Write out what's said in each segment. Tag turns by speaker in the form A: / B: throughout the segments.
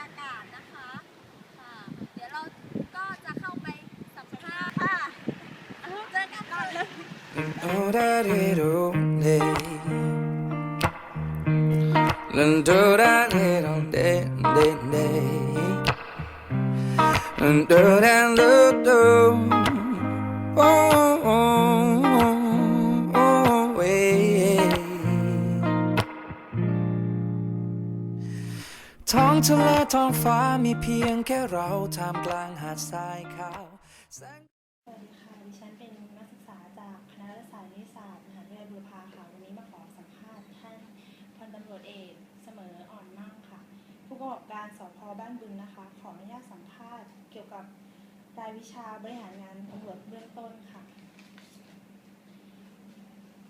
A: ยากาศนะคะค่ะเดี๋ยวเราก็จะเข้าไปสัมภาษณ์ค่ะเจอกันก่อนเลย
B: Oh, da di do, day. Dun do da di do, day, day, day. Dun do da do do. Oh, oh, oh, ทะเลท้องฟ้ามีเพียงแค่เราท่ามกลางหาดทรายขาวแสง
C: สวัสดีค่ะ ดิฉันเป็นนักศึกษาจากคณะรัฐศาสตร์นิติศาสตร์มหาวิทยาลัยบุรพาค่ะ วันนี้มาขอสัมภาษณ์ท่านพันตำรวจเอกเสมออ่อนมั่งค่ะ ผู้กำกับการสพบ้านบึงนะคะ ขออนุญาตสัมภาษณ์เกี่ยวกับรายวิชาบริหารงานตำรวจเบื้องต้นค่ะ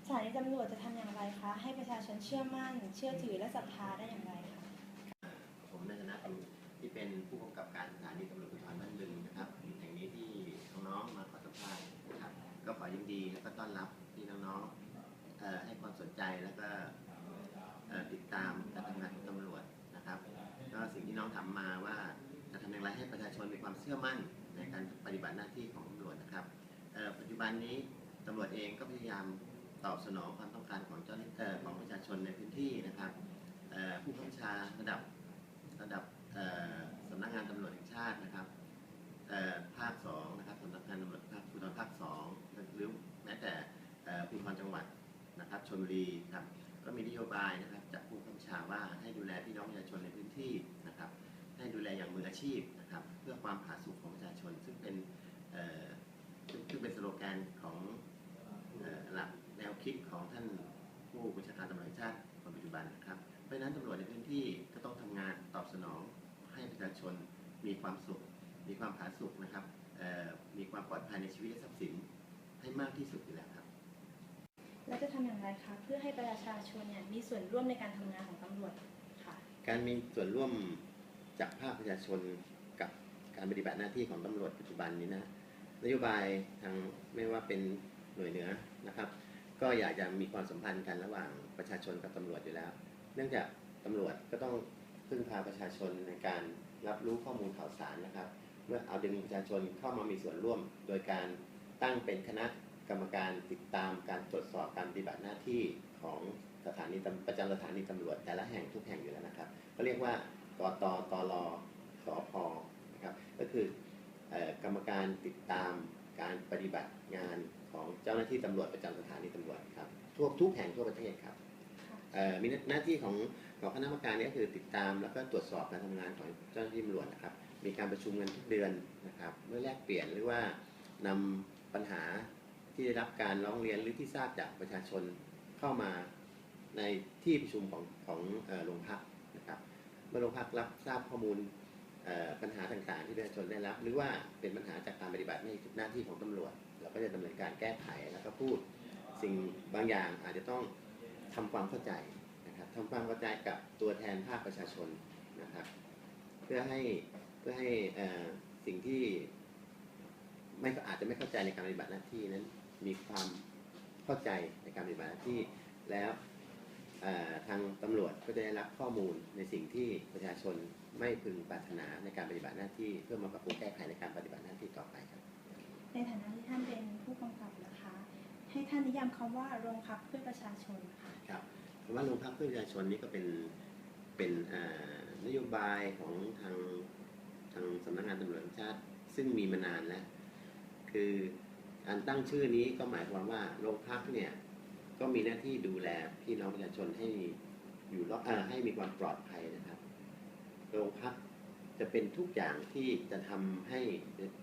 C: สถานีตำรวจจะทำอย่างไรคะ ให้ประชาชนเชื่อมั่น เชื่อถือและศรัทธาได้อย่างไรคะ
D: ในฐานะเป็นที่เป็นผู้กำกับการสถานีตำรวจภูธรบ้านบึงนะครับแห่งนี้ที่น้องๆมาขอสัมภาษณ์นะครับก็ขอยินดีและก็ต้อนรับที่น้องๆเอ่อให้ความสนใจแล้วก็ติดตามการทำงานของตำรวจนะครับก็สิ่งที่น้องถามาว่าจะทำอย่างไรให้ประชาชนมีความเชื่อมั่นในการปฏิบัติหน้าที่ของตำรวจนะครับปัจจุบันนี้ตำรวจเองก็พยายามตอบสนองความต้องการของเจ้าหน้าเอ่ของประชาชนในพื้นที่นะครับผู้บังคับบัญชาระดับระดับ สำนักงานตำรวจแห่งชาตินะครับภาคสองนะครับสำนักงานตำรวจภาคภูธรภาคสองหรือแม้แต่ภูธรจังหวัดนะครับชลบุรีครับก็มีนโยบายนะครับจากผู้กำกับชาว่าให้ดูแลพี่น้องประชาชนในพื้นที่นะครับ ให้ดูแลอย่างมืออาชีพนะครับ เพื่อความผาสุกของประชาชน ซึ่งเป็นซึ่งเป็นสโลแกนของหลักแนวคิดของท่านผู้บัญชาการตำรวจแห่งชาติคนปัจจุบันนะครับ เพราะฉะนั้นตำรวจในพื้นที่ก็ต้องทำงานตอบสนอง ให้ประชาชนมีความสุข มีความผาสุกนะครับเอ่อมีความปลอดภัยในชีวิตและทรัพย์สินให้มากที่สุดอยู่แล้วครับ
C: และจะทำอย่างไรคะเพื่อให้ประชาชนเนี่ยมีส่วนร่วมในการทำงานของตำรวจค่ะ
D: การมีส่วนร่วมจากภาคประชาชนกับการปฏิบัติหน้าที่ของตำรวจปัจจุบันนี้นะนโยบายทางไม่ว่าเป็นหน่วยเหนือนะครับ ก็อยากจะมีความสัมพันธ์กันระหว่างประชาชนกับตำรวจอยู่แล้ว เนื่องจากตำรวจก็ต้อง พึ่งพาประชาชนในการรับรู้ข้อมูลข่าวสารนะครับ เมื่อเอาดึงประชาชนเข้ามามีส่วนร่วม โดยการตั้งเป็นคณะกรรมการติดตามการตรวจสอบการปฏิบัติหน้าที่ของสถานีประจำสถานีตำรวจ แต่ละแห่งทุกแห่งอยู่แล้วนะครับ ก็เรียกว่ากตตลสพนะครับก็คือกรรมการติดตามการปฏิบัติงานของเจ้าหน้าที่ตำรวจประจำสถานีตำรวจครับทั่วทุกแห่งทั่วประเทศครับ มีหน้าที่ของของคณะกรรมการนี่ก็คือติดตามแล้วก็ตรวจสอบการทำงานของเจ้าหน้าที่ตำรวจนะครับ มีการประชุมกันทุกเดือนนะครับเมื่อแลกเปลี่ยนหรือว่านำปัญหาที่ได้รับการร้องเรียนหรือที่ทราบจากประชาชนเข้ามาในที่ประชุมของของโรงพักนะครับ เมื่อโรงพักรับทราบข้อมูลปัญหาต่างๆ ที่ประชาชนได้รับ หรือว่าเป็นปัญหาจากการปฏิบัติหน้าที่ของตำรวจ เราก็จะดำเนินการแก้ไขแล้วก็พูด สิ่งบางอย่างอาจจะต้อง ทำความเข้าใจนะครับทำความเข้าใจกับตัวแทนภาคประชาชนนะครับ เพื่อให้เพื่อให้สิ่งที่ไม่อาจจะไม่เข้าใจในการปฏิบัติหน้าที่นั้น มีความเข้าใจในการปฏิบัติหน้าที่แล้วทางตำรวจก็จะได้รับข้อมูลในสิ่งที่ประชาชนไม่พึงปรารถนาในการปฏิบัติหน้าที่ เพื่อมาปรับปรุงแก้ไขในการปฏิบัติหน้าที่ต่อไปครับ
C: ในฐานะที่ท่านเป็นผู้กำกับ ให้ท่านนิยามคำว่าโรงพักเพื่อประชาชนค่ะ
D: ครับคำว่าโรงพักเพื่อประชาชนนี่ก็เป็นเป็นนโยบายของทางทางสำนักงานตำรวจแห่งชาติ ซึ่งมีมานานแล้ว คือการตั้งชื่อนี้ก็หมายความว่าโรงพักเนี่ยก็มีหน้าที่ดูแลพี่น้องประชาชนให้อยู่รอดให้มีความปลอดภัยนะครับ โรงพักจะเป็นทุกอย่างที่จะทำให้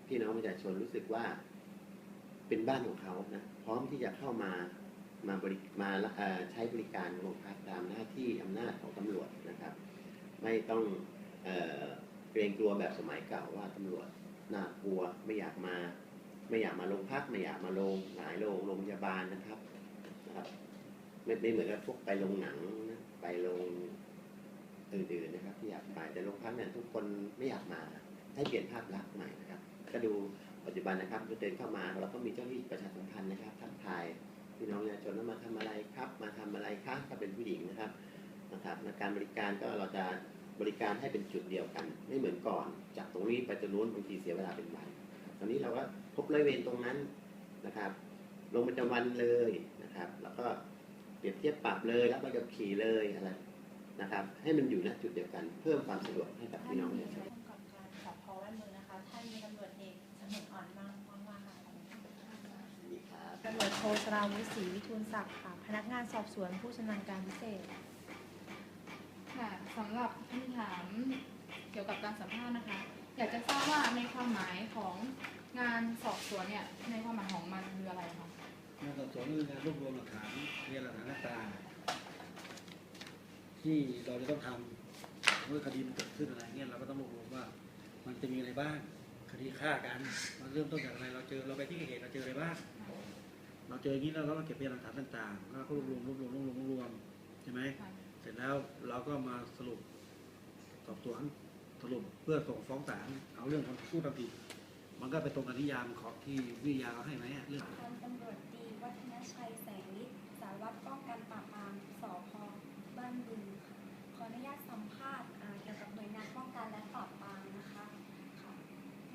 D: พี่น้องประชาชนรู้สึกว่า เป็นบ้านของเขานะพร้อมที่จะเข้ามามาบริมาใช้บริการโรงพักตามหน้าที่อำนาจของตำรวจนะครับ ไม่ต้องเอ่อเกรงกลัวแบบสมัยเก่าว่าตำรวจน่ากลัวไม่อยากมา ไม่อยากมาโรงพักไม่อยากมาโรงหลายโรงโรงพยาบาลนะครับนะครับไม่ไม่เหมือนกับพวกไปโรงหนังนะไปโรงอื่นๆนะครับ ที่อยากไปแต่โรงพักเนี่ยทุกคนไม่อยากมาให้เปลี่ยนภาพลักษณ์ใหม่นะครับ ก็ดู ปัจจุบันนะครับเดินเข้ามาเราก็มีเจ้าหน้าที่ประชาสัมพันธ์นะครับทักทายพี่น้องประชาชนว่ามาทำอะไรครับ มาทำอะไรครับถ้าเป็นผู้หญิงนะครับนะครับในการบริการก็เราจะบริการให้เป็นจุดเดียวกัน ไม่เหมือนก่อน จากตรงนี้ไปตรงนู้นบางทีเสียเวลาเป็นวันตอนนี้เราก็พบร้อยเวรตรงนั้นนะครับ ลงประจำวันเลยนะครับ แล้วก็เปรียบเทียบปรับเลยแล้วไปก็จะขี่เลยอะไรนะครับ ให้มันอยู่ณจุดเดียวกัน เพิ่มความสะดวกให้กับพี่น้องประชาชน
C: โทสราวุฒิศรีวิทูลศักดิ์ค่ะ พนักงานสอบสวนผู้ชำนาญการพิเศษ
E: ค่ะสำหรับคำถามเกี่ยวกับการสัมภาษณ์นะคะ อยากจะทราบว่าในความหมายของงานสอบสวนเนี่ยในความหมายของมันคืออะไรคะ
F: งานสอบสวนคืองานรวบรวมหลักฐานพยานหลักฐานต่างๆที่เราจะต้องทำเมื่อคดีมันเกิดขึ้นอะไรเงี้ยเราก็ต้องรวบรวมว่า มันจะมีอะไรบ้างคดีฆ่ากันมันเริ่มต้นจากอะไรเราเจอเราไปที่เกิดเหตุเราเจออะไรบ้าง เราเจออย่างนี้แล้วเราก็เก็บพยานหลักฐานต่างๆแล้วก็รวบรวมรวบรวมรวบรวมรวบรวมใช่ไหม
E: ค่ะ
F: เสร็จแล้วเราก็มาสรุปสอบสวนสรุปเพื่อส่งฟ้องศาลเอาเรื่องของผู้ทำผิดมันก็ไปตรงกับนิยามของที่วิทยาเขาให้ไหมอะเรื่อง
A: พันตำรวจตรีวัฒนชัยแสงฤทธิ์สารวัตรป้องกันปราบปรามสพบ้านบึงค่ะขออนุญาตสัมภาษณ์อ่าเกี่ยวกับหน่วยงานป้องกันและปราบปรามนะคะค่ะ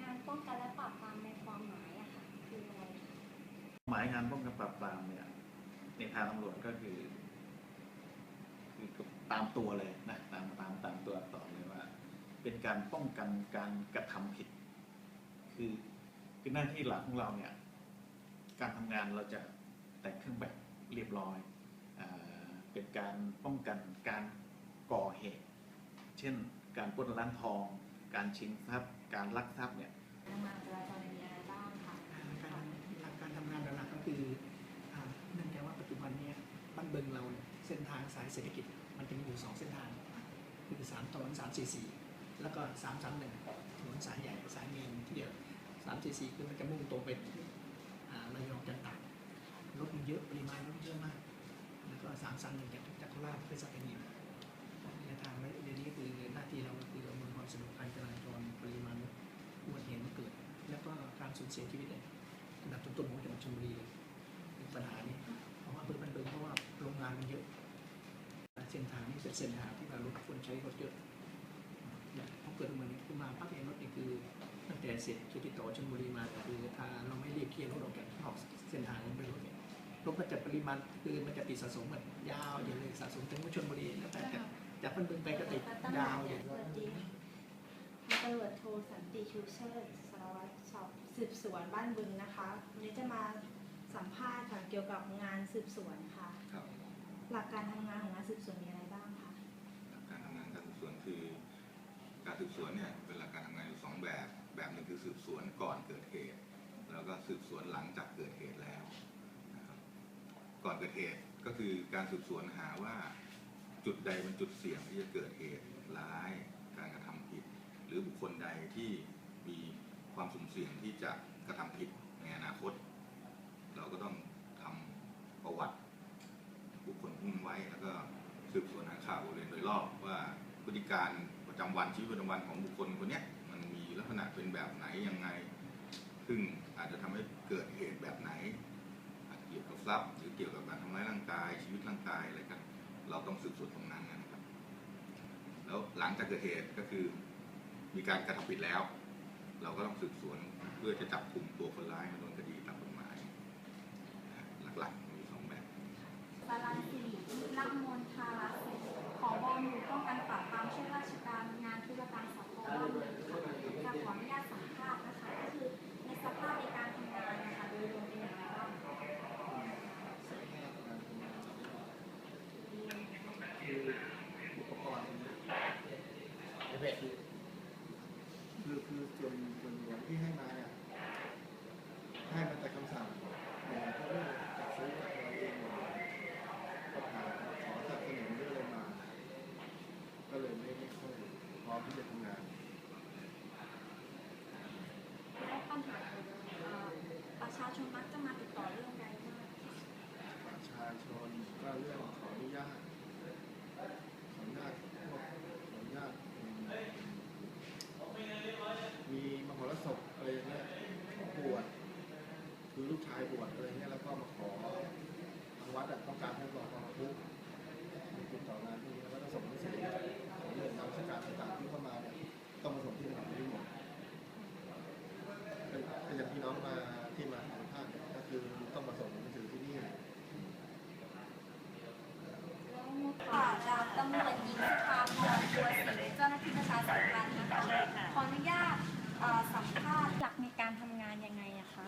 A: งานป้องกันและปราบปรามในความหมายอะค่ะคืออะไรคะ
G: หมายงานป้องกันปราบปรามเนี่ยในทางตำรวจก็คือ คือตามตัวเลยนะตามตามตามตัวอักษรเลยว่า เป็นการป้องกันการกระทำผิด คือคือหน้าที่หลักของเราเนี่ย การทำงานเราจะแต่งเครื่องแบบเรียบร้อยอเป็นการป้องกันการก่อเหตุ เช่น การปล้นร้านทอง การชิงทรัพย์ การลักทรัพย์เนี่ย
C: ทางานจราจรมีอ คื
H: อเนื่องจากว่าปัจจุบันนี้บ้านเบิงเราเนี่ยเส้นทางสายเศรษฐกิจมันจะมีอยู่สองเส้นทาง คือสามถนนสามสี่สี่แล้วก็สามสามหนึ่งถนนสายใหญ่สายเมนที่เดียวสามสี่สี่คือมันจะมุ่งตรงไปที่ระยองจันตากรถมันเยอะปริมาณรถเยอะมาก แล้วก็สามสามหนึ่งจากจากโคราชไปสัตหีบในทางเดี๋ยวนี้คือหน้าที่เราคืออำนวยความสะดวกการจราจรปริมาณอุบัติเหตุมันเกิด แล้วก็การสูญเสียชีวิตเนี่ย ดับต้นๆของจังหวัดชลบุรีเลยปัญหานี้เพราะว่าเพิ่มมันเดิมเพราะว่าโรงงานมันเยอะเส้นทางนี้เป็นเส้นทางที่ว่ารถคนใช้รถเยอะเนี่ยพอเกิดอุบัติเหตุขึ้นมาปั๊บเองรถนี่คือตั้งแต่เสร็จจะติดต่อชลบุรีมาคือถ้าเราไม่เรีบเคลียร์รถออกจากนอกเส้นทางนั้นไปรถเนี่ยรถมันจะปริมาณคือมันจะติดสะสมแบบยาวอย่างเลยสะสมถึงชลบุรีแล้วแต่จากพันบึงไปก็ติดยาวอย่าง
C: สวัสดีพันตำรวจโทสันติชูเชิดสารวัตร สอบสืบสวนบ้านบึงนะคะวันนี้จะมาสัมภาษณ์ค่ะเกี่ยวกับงานสืบสวนค่ะ
I: ครับ
C: หลักการทำงานของงานสืบสวนมีอะไรบ้างคะ
I: การทำงานการสืบสวนคือ การสืบสวนเนี่ยเป็นหลักการทำงานอยู่สองแบบ แบบหนึ่งคือสืบสวนก่อนเกิดเหตุ แล้วก็สืบสวนหลังจากเกิดเหตุแล้วนะครับก่อนเกิดเหตุก็คือการสืบสวนหาว่าจุดใดเป็นจุดเสี่ยงที่จะเกิดเหตุร้าย การกระทำผิด หรือบุคคลใดที่มี ความสุ่มเสี่ยงที่จะกระทำผิดในอนาคต เราก็ต้องทำประวัติบุคคลพวกนั้นไว้ แล้วก็สืบสวนหาข่าวบริเวณโดยรอบว่าพฤติการประจำวันชีวิตประจำวันของบุคคลคนนี้มันมีลักษณะเป็นแบบไหนยังไง ซึ่งอาจจะทำให้เกิดเหตุแบบไหนเกี่ยวกับทรัพย์หรือเกี่ยวกับการทำร้ายร่างกาย ชีวิตร่างกายอะไรกันเราต้องสืบสวนตรงนั้นนะครับ แล้วหลังจากเกิดเหตุก็คือมีการกระทำผิดแล้ว เราก็ต้องสืบสวนเพื่อจะจับกลุ่มตัวคนร้ายมาดำเนินคดีตามกฎหมาย หลักๆมีสองแบบ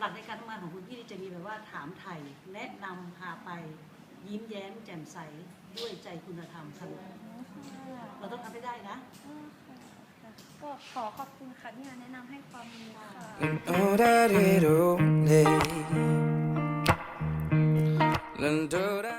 I: ั
A: กในการทำงาน
H: ของ
J: คุณพี่จะมีแบบว่าถามไถ่แนะนำพาไปยิ้มแย้มแจ่มใสด้วยใจคุณธรรมค่ะเราต้องทำให้ได้นะ
A: ก็ขอขอบคุณค่ะที่แนะนำให้ความรู้ค่ะ
B: 넌